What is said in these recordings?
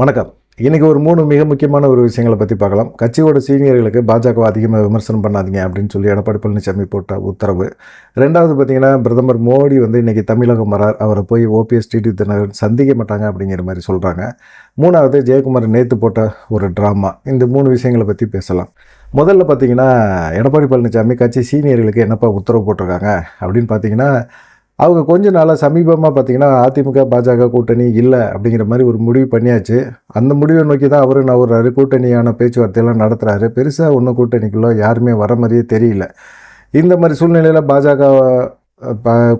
வணக்கம். இன்றைக்கி ஒரு மூணு மிக முக்கியமான ஒரு விஷயங்களை பற்றி பார்க்கலாம். கட்சியோட சீனியர்களுக்கு பாஜக அதிகமாக விமர்சனம் பண்ணாதீங்க அப்படின்னு சொல்லி எடப்பாடி பழனிசாமி போட்ட உத்தரவு. ரெண்டாவது பார்த்தீங்கன்னா பிரதமர் மோடி வந்து இன்றைக்கி தமிழகம் வரார். அவரை போய் ஓபிஎஸ் டிடி தினகரன் சந்திக்க மாட்டாங்க அப்படிங்கிற மாதிரி சொல்கிறாங்க மூணாவது ஜெயக்குமார் நேற்று போட்ட ஒரு ட்ராமா. இந்த மூணு விஷயங்களை பற்றி பேசலாம். முதல்ல பார்த்தீங்கன்னா எடப்பாடி பழனிசாமி கட்சி சீனியர்களுக்கு என்னப்பா உத்தரவு போட்டிருக்காங்க அப்படின்னு பார்த்தீங்கன்னா அவங்க கொஞ்ச நாளாக சமீபமாக பார்த்தீங்கன்னா அதிமுக பாஜக கூட்டணி இல்லை அப்படிங்கிற மாதிரி ஒரு முடிவு பண்ணியாச்சு. அந்த முடிவை நோக்கி தான் அவரு நவுறாரு. கூட்டணியான பேச்சுவார்த்தையெல்லாம் நடத்துகிறாரு பெருசாக ஒன்றும் கூட்டணிக்குள்ளே யாருமே வர மாதிரியே தெரியல. இந்த மாதிரி சூழ்நிலையில் பாஜக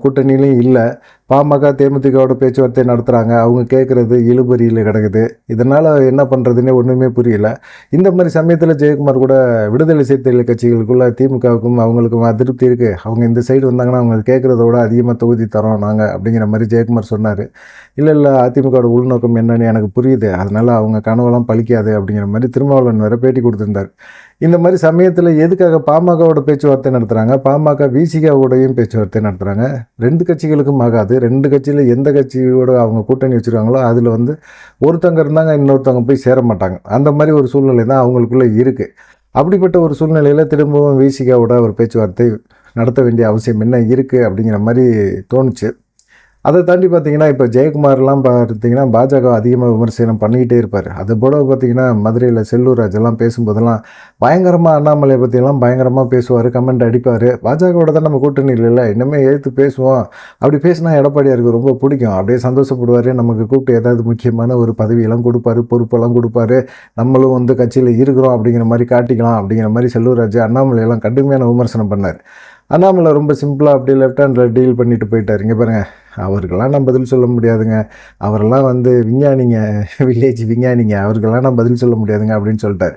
கூட்டணியிலையும் இல்லை. பாமக தேமுதிகவோட பேச்சுவார்த்தை நடத்துகிறாங்க அவங்க கேட்குறது இழுபறியில் கிடக்குது. இதனால் என்ன பண்ணுறதுன்னே ஒன்றுமே புரியல. இந்த மாதிரி சமயத்தில் ஜெயக்குமார் கூட விடுதலை சிறுத்தைகள் கட்சிகளுக்குள்ளே திமுகவுக்கும் அவங்களுக்கும் அதிருப்தி இருக்குது அவங்க இந்த சைடு வந்தாங்கன்னா அவங்க கேட்குறத விட அதிகமாக தொகுதி தரோம் நாங்கள் அப்படிங்கிற மாதிரி ஜெயக்குமார் சொன்னார். இல்லை இல்லை அதிமுகவோட உள்நோக்கம் என்னன்னு எனக்கு புரியுது. அதனால் அவங்க கனவெல்லாம் பழிக்காது அப்படிங்கிற மாதிரி திருமாவளவன் வேறு பேட்டி கொடுத்துருந்தார். இந்த மாதிரி சமயத்தில் எதுக்காக பாமகவோட பேச்சுவார்த்தை நடத்துகிறாங்க பாமக விசிகாவோடையும் பேச்சுவார்த்தை நடத்துகிறாங்க ரெண்டு கட்சிகளுக்கும் ஆகாது. ரெண்டு கட்சியில் எந்த கட்சியோட அவங்க கூட்டணி வச்சுருக்காங்களோ அதில் வந்து ஒருத்தங்க இருந்தாங்க இன்னொருத்தவங்க போய் சேர மாட்டாங்க. அந்த மாதிரி ஒரு சூழ்நிலை தான் அவங்களுக்குள்ளே இருக்குது அப்படிப்பட்ட ஒரு சூழ்நிலையில் திரும்பவும் விசிகாவோட ஒரு பேச்சுவார்த்தை நடத்த வேண்டிய அவசியம் என்ன இருக்குது அப்படிங்கிற மாதிரி தோணுச்சு. அதை தாண்டி பார்த்தீங்கன்னா இப்போ ஜெயக்குமார்லாம் பார்த்தீங்கன்னா பாஜக அதிகமாக விமர்சனம் பண்ணிக்கிட்டே இருப்பார். அது போல் பார்த்தீங்கன்னா மதுரையில் செல்லூர் ராஜெல்லாம் பேசும்போதெல்லாம் பயங்கரமாக அண்ணாமலையை பற்றியெல்லாம் பயங்கரமாக பேசுவார் கமெண்ட் அடிப்பார். பாஜகவோட தான் நம்ம கூட்டணி இல்லைல்ல இன்னுமே எழுத்து பேசுவோம். அப்படி பேசினா எடப்பாடியாருக்கு ரொம்ப பிடிக்கும். அப்படியே சந்தோஷப்படுவார். நமக்கு கூப்பிட்டு ஏதாவது முக்கியமான ஒரு பதவியெல்லாம் கொடுப்பாரு பொறுப்பெல்லாம் கொடுப்பாரு. நம்மளும் வந்து கட்சியில் இருக்கிறோம் அப்படிங்கிற மாதிரி காட்டிக்கலாம் அப்படிங்கிற மாதிரி செல்லூர்ராஜ் அண்ணாமலையெல்லாம் கடுமையான விமர்சனம் பண்ணார். அண்ணாமலை ரொம்ப சிம்பிளாக அப்படி லெஃப்ட் ஹேண்டில் டீல் பண்ணிட்டு போயிட்டார். இங்கே பாருங்க அவருக்கெல்லாம் நான் பதில் சொல்ல முடியாதுங்க. அவரெல்லாம் வந்து விஞ்ஞானிங்க வில்லேஜ் விஞ்ஞானிங்க. அவருக்கெல்லாம் நான் பதில் சொல்ல முடியாதுங்க அப்படின்னு சொல்லிட்டார்.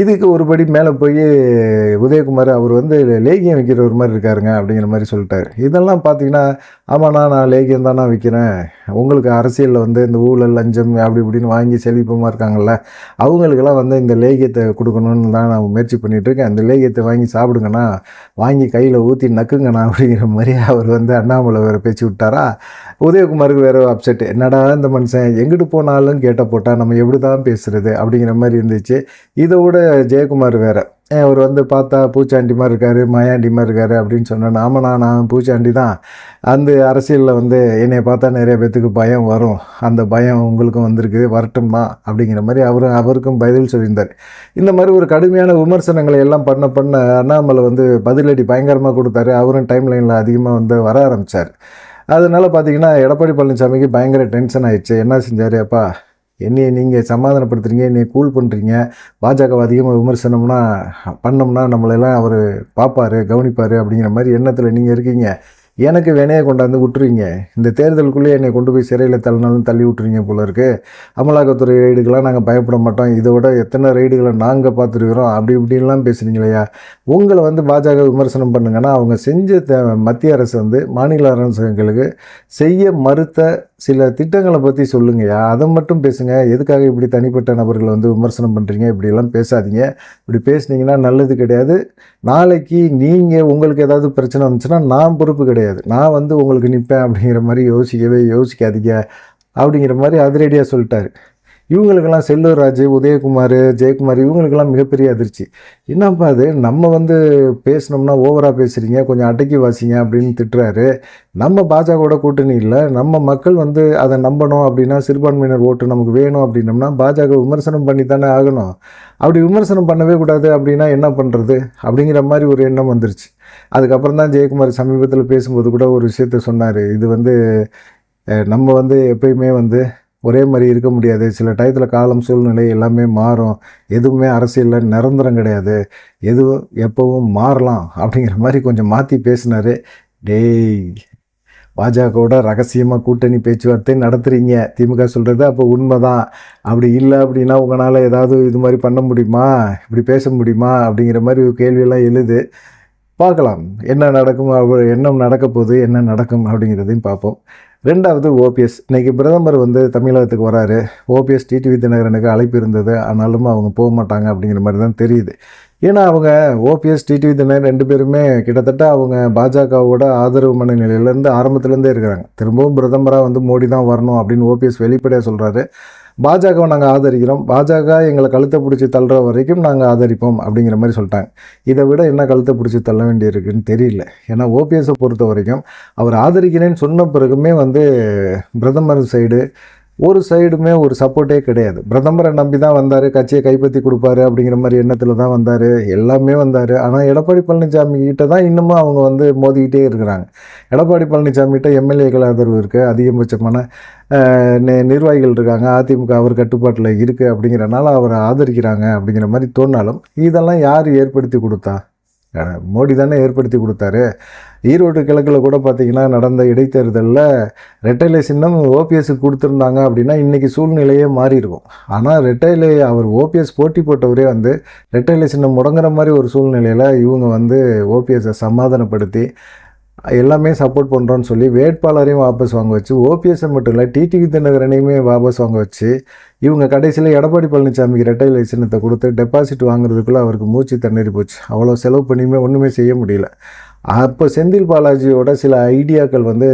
இதுக்கு ஒருபடி மேலே போய் உதயகுமார் அவர் வந்து லேகியம் விற்கிற ஒரு மாதிரி இருக்காருங்க அப்படிங்கிற மாதிரி சொல்லிட்டார். இதெல்லாம் பார்த்தீங்கன்னா ஆமாண்ணா நான் லேகியம் தான் நான் விற்கிறேன் உங்களுக்கு அரசியலில் வந்து இந்த ஊழல் லஞ்சம் அப்படி இப்படின்னு வாங்கி செழிப்பமாக இருக்காங்கல்ல அவங்களுக்கெல்லாம் வந்து இந்த லேகியத்தை கொடுக்கணும்னு தான் நான் முயற்சி பண்ணிகிட்ருக்கேன் அந்த லேகியத்தை வாங்கி சாப்பிடுங்கண்ணா வாங்கி கையில் ஊற்றி நக்குங்கண்ணா அப்படிங்கிற மாதிரி அவர் வந்து அண்ணாமலை வேறு பேச்சு விட்டாரா? உதயகுமாருக்கு வேறு அப்செட் என்னடா இந்த மனுஷன் எங்கிட்டு போனாலும் கேட்ட போட்டால் நம்ம எப்படி தான் பேசுகிறது அப்படிங்கிற மாதிரி இருந்துச்சு. இதை விட ஜெயக்குமார் வேறு. அவர் வந்து பார்த்தா பூச்சாண்டி மாதிரி இருக்கார் மாயாண்டி மாதிரி இருக்கார் அப்படின்னு சொன்னேன் ஆமாண்ணா நான் பூச்சாண்டி தான். அந்த அரசியலில் வந்து என்னை பார்த்தா நிறைய பேத்துக்கு பயம் வரும். அந்த பயம் உங்களுக்கும் வந்திருக்கு வரட்டும்மா அப்படிங்கிற மாதிரி அவரும் அவருக்கும் பதில் சொல்லியிருந்தார். இந்த மாதிரி ஒரு கடுமையான விமர்சனங்களை எல்லாம் பண்ண பண்ண அண்ணாமலை வந்து பதிலடி பயங்கரமாக கொடுத்தாரு. அவரும் டைம் லைனில் அதிகமாக வந்து வர ஆரம்பித்தார் அதனால் பார்த்தீங்கன்னா எடப்பாடி பழனிசாமிக்கு பயங்கர டென்ஷன் ஆயிடுச்சு. என்ன செஞ்சார் அப்பா? என்னையை நீங்கள் சமாதானப்படுத்துறீங்க என்னையை கூல் பண்ணுறீங்க பாஜக அதிகமாக விமர்சனம்னா பண்ணோம்னா நம்மளெல்லாம் அவர் பார்ப்பாரு கவனிப்பார் அப்படிங்கிற மாதிரி எண்ணத்தில் நீங்கள் இருக்கீங்க. எனக்கு வினையை கொண்டாந்து விட்டுருவீங்க இந்த தேர்தலுக்குள்ளே என்னை கொண்டு போய் சிறையில் தள்ளினாலும் தள்ளி விட்டுருவீங்க போல இருக்கு. அமலாக்கத்துறை ரைடுக்கெலாம் நாங்கள் பயப்பட மாட்டோம். இதை விட எத்தனை ரைடுகளை நாங்கள் பார்த்துருக்குறோம்? அப்படி இப்படின்லாம் பேசுகிறீங்களையா உங்களை வந்து பாஜக விமர்சனம் பண்ணுங்கன்னா அவங்க செஞ்ச த மத்திய அரசு வந்து மாநில அரசுகளுக்கு செய்ய மறுத்த சில திட்டங்களை பற்றி சொல்லுங்கய்யா அதை மட்டும் பேசுங்க. எதுக்காக இப்படி தனிப்பட்ட நபர்களை வந்து விமர்சனம் பண்ணுறீங்க இப்படியெல்லாம் பேசாதீங்க. இப்படி பேசுனீங்கன்னா நல்லது கிடையாது. நாளைக்கு நீங்கள் உங்களுக்கு ஏதாவது பிரச்சனை வந்துச்சுன்னா நான் பொறுப்பு கிடையாது. நான் வந்து உங்களுக்கு நிற்பேன் அப்படிங்கிற மாதிரி யோசிக்கவே யோசிக்காதீங்க. அப்படிங்கிற மாதிரி அதிரடியாக சொல்லிட்டாரு. இவங்களுக்கெல்லாம் செல்லூர் ராஜு உதயகுமார் ஜெயக்குமார் இவங்களுக்கெல்லாம் மிகப்பெரிய அதிர்ச்சி. என்னப்பா அது? நம்ம வந்து பேசினோம்னா ஓவராக பேசுகிறீங்க கொஞ்சம் அடக்கி வாசிங்க அப்படின்னு திட்டுறாரு. நம்ம பாஜகவோட கூட்டணி இல்லை. நம்ம மக்கள் வந்து அதை நம்பணும் அப்படின்னா சிறுபான்மையினர் ஓட்டு நமக்கு வேணும் அப்படின்னம்னா பாஜக விமர்சனம் பண்ணி தானே ஆகணும். அப்படி விமர்சனம் பண்ணவே கூடாது அப்படின்னா என்ன பண்ணுறது அப்படிங்கிற மாதிரி ஒரு எண்ணம் வந்துருச்சு. அதுக்கப்புறம் தான் ஜெயக்குமார் சமீபத்தில் பேசும்போது கூட ஒரு விஷயத்த சொன்னார். இது வந்து நம்ம வந்து எப்பயுமே வந்து ஒரே மாதிரி இருக்க முடியாது. சில டயத்தில் காலம் சூழ்நிலை எல்லாமே மாறும். எதுவுமே அரசியலில் நிரந்தரம் கிடையாது. எதுவும் எப்போவும் மாறலாம் அப்படிங்கிற மாதிரி கொஞ்சம் மாற்றி பேசினார். டேய் பாஜகவோட ரகசியமாக கூட்டணி பேச்சுவார்த்தை நடத்துகிறீங்க திமுக சொல்கிறது அப்போ உண்மை தான் அப்படி இல்லை அப்படின்னா உங்களால் ஏதாவது இது மாதிரி பண்ண முடியுமா? இப்படி பேச முடியுமா? அப்படிங்கிற மாதிரி ஒரு கேள்வியெல்லாம் எழுது. பார்க்கலாம். என்ன நடக்கும் அவ- என்ன நடக்க போகுது என்ன நடக்கும் அப்படிங்கிறதையும் பார்ப்போம். ரெண்டாவது ஓபிஎஸ். இன்றைக்கி பிரதமர் வந்து தமிழகத்துக்கு வராரு. ஓபிஎஸ் டிடிவி தினகரனுக்கு அழைப்பு இருந்தது. ஆனாலும் அவங்க போக மாட்டாங்க அப்படிங்கிற மாதிரி தான் தெரியுது. ஏன்னா அவங்க ஓபிஎஸ் டிடிவி தினகரன் ரெண்டு பேருமே கிட்டத்தட்ட அவங்க பாஜகவோட ஆதரவு மனநிலையிலேருந்து ஆரம்பத்துலேருந்தே இருக்கிறாங்க. திரும்பவும் பிரதமராக வந்து மோடி தான் வரணும் அப்படின்னு ஓபிஎஸ் வெளிப்படையாக சொல்கிறாரு பாஜகவை நாங்கள் ஆதரிக்கிறோம். பாஜக எங்களை கழுத்தை பிடிச்சி தள்ளுற வரைக்கும் நாங்கள் ஆதரிப்போம் அப்படிங்கிற மாதிரி சொல்லிட்டாங்க. இதை விட என்ன கழுத்தை பிடிச்சி தள்ள வேண்டியிருக்குன்னு தெரியல. ஏன்னா ஓபிஎஸை பொறுத்த வரைக்கும் அவர் ஆதரிக்கிறேன்னு சொன்ன பிறகுமே வந்து பிரதமர் சைடு ஒரு சைடுமே ஒரு சப்போர்ட்டே கிடையாது. பிரதமரை நம்பி தான் வந்தார் கட்சியை கைப்பற்றி கொடுப்பாரு அப்படிங்கிற மாதிரி எண்ணத்தில் தான் வந்தார் எல்லாமே வந்தார். ஆனால் எடப்பாடி பழனிசாமி கிட்ட தான் இன்னமும் அவங்க வந்து மோதிக்கிட்டே இருக்கிறாங்க. எடப்பாடி பழனிசாமி கிட்ட எம்எல்ஏக்கள் ஆதரவு இருக்குது அதிகபட்சமான நிர்வாகிகள் இருக்காங்க அதிமுக அவர் கட்டுப்பாட்டில் இருக்குது அப்படிங்கிறனால அவரை ஆதரிக்கிறாங்க அப்படிங்கிற மாதிரி தோணாலும் இதெல்லாம் யார் ஏற்படுத்தி கொடுத்தா? மோடி தானே ஏற்படுத்தி கொடுத்தாரு. ஈரோடு கிழக்கில் கூட பார்த்திங்கன்னா நடந்த இடைத்தேர்தலில் ரெட்டைலை சின்னம் ஓபிஎஸ்க்கு கொடுத்துருந்தாங்க அப்படின்னா இன்றைக்கி சூழ்நிலையே மாறி இருக்கும். ஆனால் ரெட்டைலை அவர் ஓபிஎஸ் போட்டி போட்டவரே வந்து ரெட்டைலை சின்னம் முடங்குற மாதிரி ஒரு சூழ்நிலையில் இவங்க வந்து ஓபிஎஸ்ஸை சமாதானப்படுத்தி எல்லாமே சப்போர்ட் பண்ணுறோன்னு சொல்லி வேட்பாளரையும் வாபஸ் வாங்க வச்சு ஓபிஎஸ்ஸை மட்டும் இல்லை டிடிவி தினகரனையுமே வாபஸ் வாங்க வச்சு இவங்க கடைசியில் எடப்பாடி பழனிசாமிக்கு ரெட்டை சின்னத்தை கொடுத்து டெபாசிட் வாங்குறதுக்குள்ளே அவருக்கு மூச்சு தண்ணீர் போச்சு. அவ்வளோ செலவு பண்ணியுமே ஒன்றுமே செய்ய முடியல. அப்போ செந்தில் பாலாஜியோட சில ஐடியாக்கள் வந்து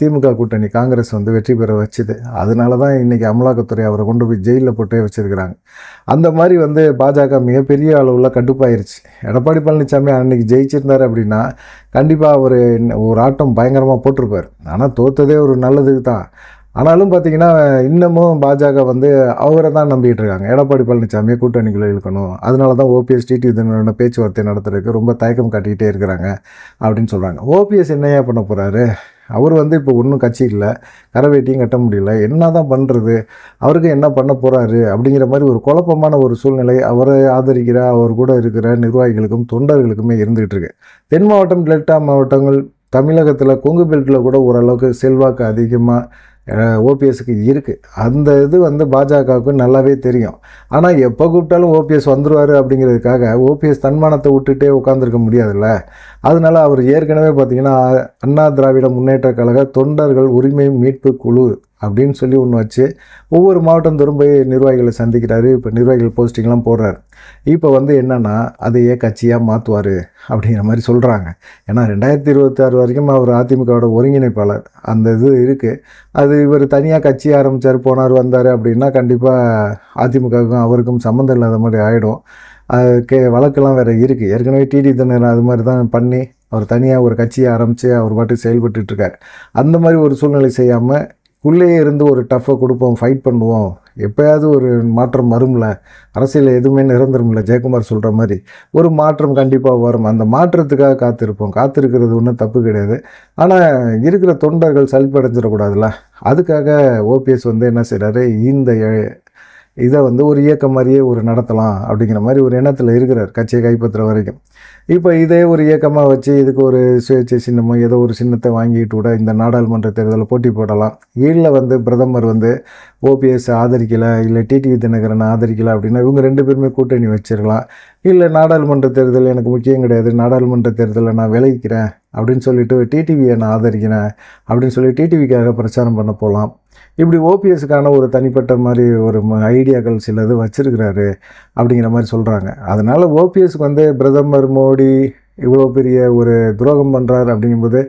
திமுக கூட்டணி காங்கிரஸ் வந்து வெற்றி பெற வச்சுது. அதனால தான் இன்றைக்கி அமலாக்கத்துறை அவரை கொண்டு போய் ஜெயிலில் போட்டே வச்சுருக்கிறாங்க. அந்த மாதிரி வந்து பாஜக மிகப்பெரிய அளவில் கட்டுப்பாயிருச்சு எடப்பாடி பழனிசாமி அன்னைக்கு ஜெயிச்சிருந்தார் அப்படின்னா கண்டிப்பாக அவர் ஒரு ஆட்டம் பயங்கரமாக போட்டிருப்பார். ஆனால் தோத்ததே ஒரு நல்லதுக்கு தான். ஆனாலும் பார்த்தீங்கன்னா இன்னமும் பாஜக வந்து அவரை தான் நம்பிக்கிட்டு இருக்காங்க. எடப்பாடி பழனிசாமியை கூட்டணிக்குள்ளே இழுக்கணும். அதனால தான் ஓபிஎஸ் டிடி தினகரனோட பேச்சுவார்த்தை நடத்துறதுக்கு ரொம்ப தயக்கம் காட்டிக்கிட்டே இருக்கிறாங்க அப்படின்னு சொல்கிறாங்க ஓபிஎஸ் என்னையா பண்ண போகிறாரு அவர் வந்து இப்போ ஒன்றும் கட்சி இல்லை. கரவேட்டியும் கட்ட முடியல. என்ன தான் பண்ணுறது அவருக்கு என்ன பண்ண போகிறாரு அப்படிங்கிற மாதிரி ஒரு குழப்பமான ஒரு சூழ்நிலை அவரை ஆதரிக்கிற அவர் கூட இருக்கிற நிர்வாகிகளுக்கும் தொண்டர்களுக்குமே இருந்துகிட்டு இருக்கு. தென் மாவட்டம் டெல்டா மாவட்டங்கள் தமிழகத்தில் கொங்கு பெல்ட்டில் கூட ஓரளவுக்கு செல்வாக்கு அதிகமாக ஓபிஎஸ்க்கு இருக்குது அந்த இது வந்து பாஜகவுக்கு நல்லாவே தெரியும். ஆனால் எப்போ கூப்பிட்டாலும் ஓபிஎஸ் வந்துருவார் அப்படிங்கிறதுக்காக ஓபிஎஸ் தன்மானத்தை விட்டுட்டே உட்காந்துருக்க முடியாதுல்ல. அதனால அவர் ஏற்கனவே பார்த்திங்கன்னா அண்ணா திராவிட முன்னேற்ற கழக தொண்டர்கள் உரிமை மீட்பு குழு அப்படின்னு சொல்லி ஒன்று வச்சு ஒவ்வொரு மாவட்டம் தோறும் போய் நிர்வாகிகளை சந்திக்கிறாரு. இப்போ நிர்வாகிகள் போஸ்டிங்லாம் போடுறாரு. இப்போ வந்து என்னென்னா அதையே கட்சியாக மாற்றுவார் அப்படிங்கிற மாதிரி சொல்கிறாங்க ஏன்னா ரெண்டாயிரத்தி இருபத்தாறு வரைக்கும் அவர் அதிமுகவோட ஒருங்கிணைப்பாளர். அந்த இது இருக்குது அது இவர் தனியாக கட்சி ஆரம்பித்தார் போனார் வந்தார் அப்படின்னா கண்டிப்பாக அதிமுகவுக்கும் அவருக்கும் சம்மந்தம் இல்லாத மாதிரி ஆகிடும் அதுக்கு வழக்கெல்லாம் வேறு இருக்குது ஏற்கனவே டிடி தினர் அது மாதிரி தான் பண்ணி அவர் தனியாக ஒரு கட்சியை ஆரம்பித்து அவர் பாட்டுக்கு செயல்பட்டுருக்கார் அந்த மாதிரி ஒரு சூழ்நிலை செய்யாமல் உள்ளேயே இருந்து ஒரு டஃப்பை கொடுப்போம் ஃபைட் பண்ணுவோம். எப்போயாவது ஒரு மாற்றம் வரும்ல. அரசியல் எதுவுமே நிரந்தரமில்ல. ஜெயக்குமார் சொல்கிற மாதிரி ஒரு மாற்றம் கண்டிப்பாக வரும். அந்த மாற்றத்துக்காக காத்திருப்போம். காத்திருக்கிறது ஒன்றும் தப்பு கிடையாது. ஆனால் இருக்கிற தொண்டர்கள் சலிப்படைஞ்சிடக்கூடாதுல்ல. அதுக்காக ஓபிஎஸ் வந்து என்ன செய்கிறாரு இந்த இதை வந்து ஒரு இயக்கம் மாதிரியே ஒரு நடத்தலாம் அப்படிங்கிற மாதிரி ஒரு எண்ணத்தில் இருக்கிறார் கட்சியை கைப்பற்றுற வரைக்கும். இப்போ இதே ஒரு இயக்கமாக வச்சு இதுக்கு ஒரு சுயேட்சை சின்னமோ ஏதோ ஒரு சின்னத்தை வாங்கிட்டு கூட இந்த நாடாளுமன்ற தேர்தலில் போட்டி போடலாம். இல்லை வந்து பிரதமர் வந்து ஓபிஎஸ் ஆதரிக்கலை இல்லை டிடிவி தினகரன் ஆதரிக்கலை அப்படின்னா இவங்க ரெண்டு பேருமே கூட்டணி வச்சிருக்கலாம். இல்லை நாடாளுமன்ற தேர்தல் எனக்கு முக்கியம் கிடையாது. நாடாளுமன்ற தேர்தலில் நான் விளைவிக்கிறேன் அப்படின்னு சொல்லிட்டு டிடிவியை நான் ஆதரிக்கிறேன் அப்படின்னு சொல்லி டிடிவிக்காக பிரச்சாரம் பண்ண போகலாம் இப்படி ஓபிஎஸ்க்கான ஒரு தனிப்பட்ட மாதிரி ஒரு ம- ஐடியாக்கள் சிலது வச்சுருக்கிறாரு அப்படிங்கிற மாதிரி சொல்கிறாங்க அதனால் ஓபிஎஸ்க்கு வந்து பிரதமர் மோடி இவ்வளோ பெரிய ஒரு துரோகம் பண்ணுறாரு அப்படிங்கும்போது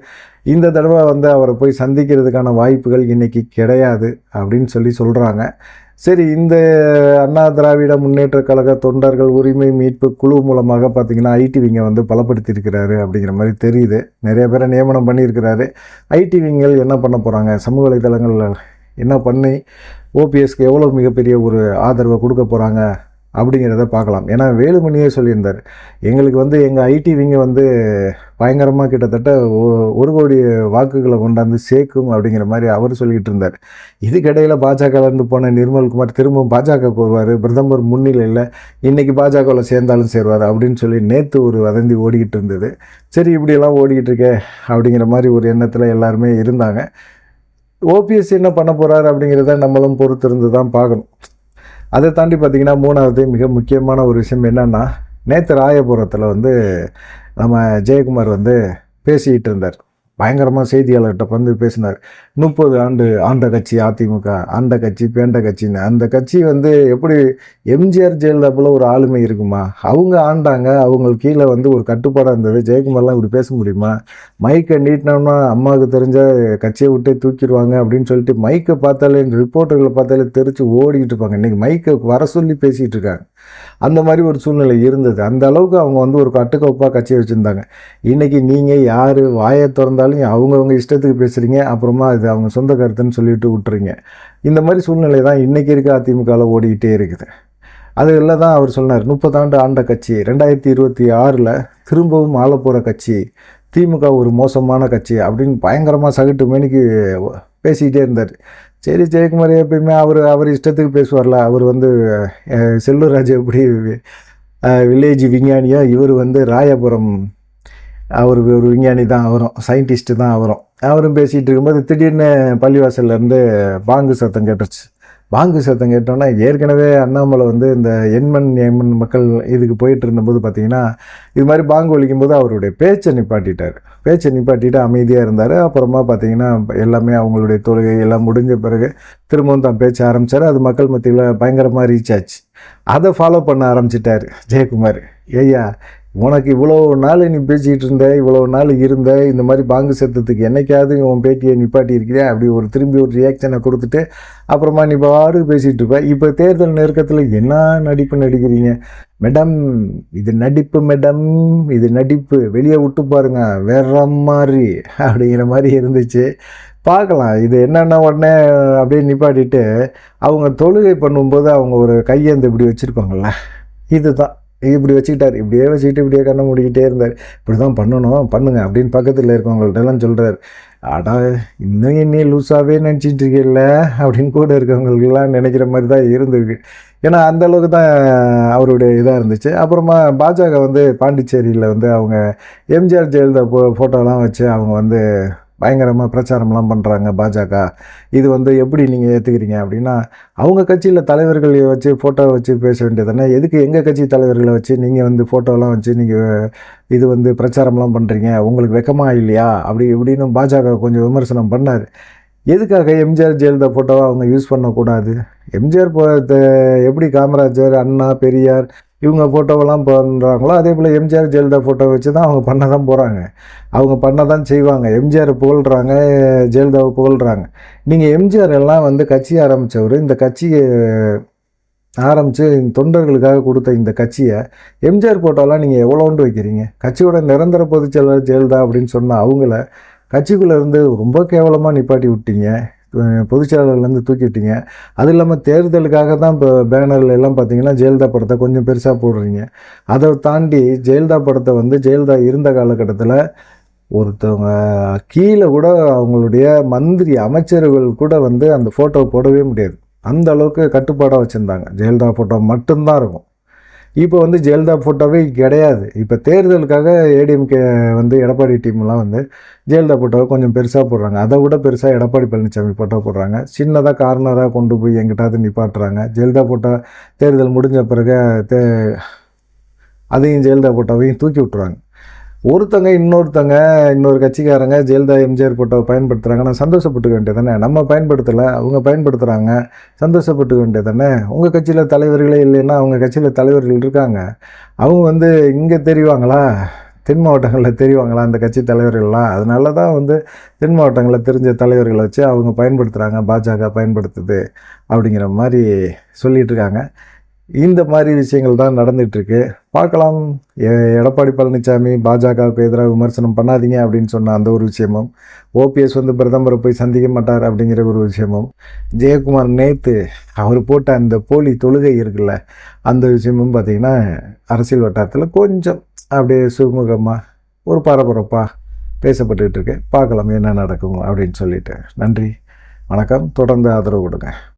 இந்த தடவை வந்து அவரை போய் சந்திக்கிறதுக்கான வாய்ப்புகள் இன்றைக்கி கிடையாது அப்படின்னு சொல்லி சொல்கிறாங்க சரி இந்த அண்ணா திராவிட முன்னேற்ற கழக தொண்டர்கள் உரிமை மீட்பு குழு மூலமாக பார்த்தீங்கன்னா ஐடி விங்கை வந்து பலப்படுத்தியிருக்கிறாரு அப்படிங்கிற மாதிரி தெரியுது. நிறைய பேரை நியமனம் பண்ணியிருக்கிறாரு. ஐடி விங்கள் என்ன பண்ண போகிறாங்க சமூக வலைதளங்களில் என்ன பண்ணி ஓபிஎஸ்க்கு எவ்வளோ மிகப்பெரிய ஒரு ஆதரவை கொடுக்க போகிறாங்க அப்படிங்கிறத பார்க்கலாம். ஏன்னா வேலுமணியே சொல்லியிருந்தார். எங்களுக்கு வந்து எங்கள் ஐடி விங்க வந்து பயங்கரமாக கிட்டத்தட்ட ஒரு கோடி வாக்குகளை கொண்டாந்து சேர்க்கும் அப்படிங்கிற மாதிரி அவர் சொல்லிக்கிட்டு இருந்தார். இதுக்கிடையில் பாஜகலேருந்து போன நிர்மல்குமார் திரும்பவும் பாஜக வருவார் பிரதமர் முன்னிலையில் இன்றைக்கி பாஜகவில் சேர்ந்தாலும் சேருவார் அப்படின்னு சொல்லி நேற்று ஒரு வதந்தி ஓடிக்கிட்டு இருந்தது. சரி இப்படியெல்லாம் ஓடிக்கிட்டு இருக்கே அப்படிங்கிற மாதிரி ஒரு எண்ணத்தில் எல்லாருமே இருந்தாங்க. ஓபிஎஸ் என்ன பண்ண போகிறார் அப்படிங்கிறத நம்மளும் பொறுத்திருந்து தான் பார்க்கணும். அதை தாண்டி பார்த்தீங்கன்னா மூணாவது மிக முக்கியமான ஒரு விஷயம் என்னென்னா நேற்று ராயபுரத்தில் வந்து நம்ம ஜெயக்குமார் வந்து பேசிக்கிட்டு இருந்தார். பயங்கரமாக செய்தியாளர்கிட்ட வந்து பேசினார். முப்பது ஆண்டு ஆண்ட கட்சி அதிமுக ஆண்ட கட்சி பேண்ட கட்சின்னு. அந்த கட்சி வந்து எப்படி எம்ஜிஆர் ஜெயலலிதா போல் ஒரு ஆளுமை இருக்குமா? அவங்க ஆண்டாங்க. அவங்களுக்கு கீழே வந்து ஒரு கட்டுப்பாடாக இருந்தது. ஜெயக்குமார்லாம் இப்படி பேச முடியுமா? மைக்கை நீட்டினோம்னா அம்மாவுக்கு தெரிஞ்ச கட்சியை விட்டே தூக்கிடுவாங்க அப்படின்னு சொல்லிட்டு மைக்கை பார்த்தாலே ரிப்போர்ட்டர்களை பார்த்தாலே தெரிச்சு ஓடிக்கிட்டு இருப்பாங்க. இன்றைக்கி மைக்கை வர சொல்லி பேசிகிட்டு இருக்காங்க. அந்த மாதிரி ஒரு சூழ்நிலை இருந்தது. அந்த அளவுக்கு அவங்க வந்து ஒரு கட்டுக்கோப்பாக கட்சியை வச்சுருந்தாங்க. இன்றைக்கி நீங்கள் யார் வாயை திறந்தாலும் அவங்கவுங்க இஷ்டத்துக்கு பேசுகிறீங்க அப்புறமா இது அவங்க சொந்த கருத்துன்னு சொல்லிட்டு விட்டுறீங்க. இந்த மாதிரி சூழ்நிலை தான் இன்றைக்கி இருக்க அதிமுகவில் ஓடிக்கிட்டே இருக்குது. அது இல்லை தான் அவர் சொன்னார் முப்பதாண்டு ஆண்ட கட்சி ரெண்டாயிரத்தி இருபத்தி ஆறில் திரும்பவும் ஆள போகிற கட்சி திமுக ஒரு மோசமான கட்சி அப்படின்னு பயங்கரமாக சகட்டு மேனிக்கு பேசிக்கிட்டே இருந்தார். சரி ஜெயக்குமார் எப்பயுமே அவர் அவர் இஷ்டத்துக்கு பேசுவார்ல. அவர் வந்து செல்லூர் செல்லூர்ராஜ் எப்படி வில்லேஜ் விஞ்ஞானியாக இவர் வந்து ராயபுரம். அவர் ஒரு விஞ்ஞானி தான் அவரும் சயின்டிஸ்ட்டு தான் அவரும். அவரும் பேசிகிட்டு இருக்கும்போது திடீர்னு பள்ளிவாசல்லேருந்து பாங்கு சத்தம் கேட்டுருச்சு பாங்கு சத்தம் கேட்டோன்னா ஏற்கனவே அண்ணாமலை வந்து இந்த எண்மண் எண்மண் மக்கள் இதுக்கு போயிட்டு இருந்தபோது பார்த்தீங்கன்னா இது மாதிரி பாங்கு ஒலிக்கும் போது அவருடைய பேச்சை நிப்பாட்டிட்டார். பேச்சை நிப்பாட்டிட்டு அமைதியாக இருந்தார். அப்புறமா பார்த்தீங்கன்னா எல்லாமே அவங்களுடைய தொழுகை எல்லாம் முடிஞ்ச பிறகு திரும்பவும் தான் பேச்ச ஆரம்பித்தார் அது மக்கள் மத்தியில் பயங்கரமாக ரீச் ஆச்சு. அதை ஃபாலோ பண்ண ஆரம்பிச்சிட்டார் ஜெயக்குமார். ஐயா உனக்கு இவ்வளோ நாள் நீ பேசிக்கிட்டு இருந்த இவ்வளோ நாள் இருந்த இந்த மாதிரி பாங்கு சத்தத்துக்கு என்னைக்காவது உன் பேட்டியை நிப்பாட்டி அப்படி ஒரு திரும்பி ஒரு ரியாக்ஷனை கொடுத்துட்டு அப்புறமா நீ பாடு பேசிகிட்டு இருப்ப. இப்போ தேர்தல் நெருக்கத்தில் என்ன நடிப்பு நடிக்கிறீங்க? மேடம் இது நடிப்பு மேடம் இது நடிப்பு. வெளியே விட்டு பாருங்க வேற மாதிரி அப்படிங்கிற மாதிரி இருந்துச்சு. பார்க்கலாம் இது என்னென்ன உடனே அப்படியே நிப்பாட்டிட்டு அவங்க தொழுகை பண்ணும்போது அவங்க ஒரு கையேந்து இப்படி வச்சுருப்பாங்கள்ல இதுதான். இப்படி வச்சுக்கிட்டார் இப்படியே வச்சுக்கிட்டு இப்படியே கண்ணை மூடிக்கிட்டே இருந்தார். இப்படி தான் பண்ணணும் பண்ணுங்கள் அப்படின்னு பக்கத்தில் இருக்கவங்கள்ட்டெல்லாம் சொல்கிறார் அடா இன்னும் என்னையே லூஸாகவே நினச்சிட்டு இருக்கீல்ல அப்படின்னு கூட இருக்கவங்களுக்கெல்லாம் நினைக்கிற மாதிரி தான் இருந்திருக்கு. ஏன்னா அந்த அளவுக்கு தான் அவருடைய இதாக இருந்துச்சு. அப்புறமா பாஜக வந்து பாண்டிச்சேரியில் வந்து அவங்க எம்ஜிஆர் ஜெயலலிதா ஃபோ ஃபோட்டோலாம் வச்சு அவங்க வந்து பயங்கரமாக பிரச்சாரம்லாம் பண்ணுறாங்க பாஜக. இது வந்து எப்படி நீங்கள் ஏற்றுக்கிறீங்க அப்படின்னா அவங்க கட்சியில் தலைவர்களை வச்சு ஃபோட்டோ வச்சு பேச வேண்டியதானே எதுக்கு எங்கள் கட்சி தலைவர்களை வச்சு நீங்கள் வந்து ஃபோட்டோலாம் வச்சு நீங்கள் இது வந்து பிரச்சாரம்லாம் பண்ணுறீங்க உங்களுக்கு வெக்கமாக இல்லையா? அப்படி இப்படின்னு பாஜக கொஞ்சம் விமர்சனம் பண்ணார். எதுக்காக எம்ஜிஆர் ஜெயலலிதா ஃபோட்டோவை அவங்க யூஸ் பண்ணக்கூடாது? எம்ஜிஆர் போ த- எப்படி காமராஜர் அண்ணா பெரியார் இவங்க ஃபோட்டோவெல்லாம் பண்ணுறாங்களோ அதே போல் எம்ஜிஆர் ஜெயலலிதா ஃபோட்டோ வச்சு தான் அவங்க பண்ண தான் போகிறாங்க அவங்க பண்ண தான் செய்வாங்க எம்ஜிஆரை புகழ்கிறாங்க ஜெயலலிதாவை புகழ்கிறாங்க நீங்கள் எம்ஜிஆர் எல்லாம் வந்து கட்சி ஆரம்பித்தவர் இந்த கட்சியை ஆரம்பித்து தொண்டர்களுக்காக கொடுத்த இந்த கட்சியை எம்ஜிஆர் ஃபோட்டோலாம் நீங்கள் எவ்வளோண்டு வைக்கிறீங்க? கட்சியோட நிரந்தர பொதுச் செயலாளர் ஜெயலலிதா அப்படின்னு சொன்னால் அவங்கள கட்சிக்குள்ளே இருந்து ரொம்ப கேவலமாக நிப்பாட்டி விட்டீங்க. பொதுச்செயலாளர்லேருந்து தூக்கிட்டீங்க. அது இல்லாமல் தேர்தலுக்காக தான் இப்போ பேனர்ல எல்லாம் பார்த்தீங்கன்னா ஜெயலலிதா படத்தை கொஞ்சம் பெருசாக போடுறீங்க. அதை தாண்டி ஜெயலலிதா படத்தை வந்து ஜெயலலிதா இருந்த காலகட்டத்தில் ஒருத்தவங்க கீழே கூட அவங்களுடைய மந்திரி அமைச்சர்கள் கூட வந்து அந்த ஃபோட்டோ போடவே முடியாது. அந்த அளவுக்கு கட்டுப்பாடாக வச்சுருந்தாங்க. ஜெயலலிதா ஃபோட்டோ மட்டும்தான் இருக்கும். இப்போ வந்து ஜெயலலிதா ஃபோட்டோவே கிடையாது. இப்போ தேர்தலுக்காக ஏடிஎம்கே வந்து எடப்பாடி டீம்லாம் வந்து ஜெயலலிதா ஃபோட்டோவை கொஞ்சம் பெருசாக போடுறாங்க. அதை விட பெருசாக எடப்பாடி பழனிசாமி ஃபோட்டோ போடுறாங்க. சின்னதாக கார்னராக கொண்டு போய் எங்கிட்டாவது நிப்பாட்டுறாங்க. ஜெயலலிதா ஃபோட்டோ தேர்தல் முடிஞ்ச பிறகு தே அதையும் ஜெயலலிதா ஃபோட்டோவையும் தூக்கி விட்டுறாங்க. ஒருத்தங்க இன்னொருத்தங்க இன்னொரு கட்சிக்காரங்க ஜெயலலிதா எம்ஜிஆர் பயன்படுத்துகிறாங்க ஆனால் சந்தோஷப்பட்டுக்க வேண்டியதானே நம்ம பயன்படுத்தலை அவங்க பயன்படுத்துகிறாங்க சந்தோஷப்பட்டுக்க வேண்டியது தானே உங்கள் கட்சியில் தலைவர்களே இல்லைன்னா அவங்க கட்சியில் தலைவர்கள் இருக்காங்க. அவங்க வந்து இங்கே தெரிவாங்களா? தென் மாவட்டங்களில் தெரிவாங்களா அந்த கட்சி தலைவர்கள்லாம்? அதனால தான் வந்து தென் மாவட்டங்களில் தெரிஞ்ச தலைவர்களை வச்சு அவங்க பயன்படுத்துகிறாங்க பாஜக பயன்படுத்துது அப்படிங்கிற மாதிரி சொல்லிகிட்ருக்காங்க இருக்காங்க. இந்த மாதிரி விஷயங்கள் தான் நடந்துகிட்ருக்கு. பார்க்கலாம். எ- எடப்பாடி பழனிசாமி பாஜகவுக்கு எதிராக விமர்சனம் பண்ணாதீங்க அப்படின்னு சொன்ன அந்த ஒரு விஷயமும் ஓபிஎஸ் வந்து பிரதமரை போய் சந்திக்க மாட்டார் அப்படிங்கிற ஒரு விஷயமும் ஜெயக்குமார் நேத்து அவர் போட்ட அந்த போலி தொழுகை இருக்குல்ல அந்த விஷயமும் பார்த்திங்கன்னா அரசியல் வட்டாரத்தில் கொஞ்சம் அப்படியே சுமூகமாக ஒரு பரபரப்பாக பேசப்பட்டுக்கிட்டு இருக்கு பார்க்கலாம் என்ன நடக்கும் அப்படின்னு சொல்லிட்டு. நன்றி. வணக்கம். தொடர்ந்து ஆதரவு கொடுங்க.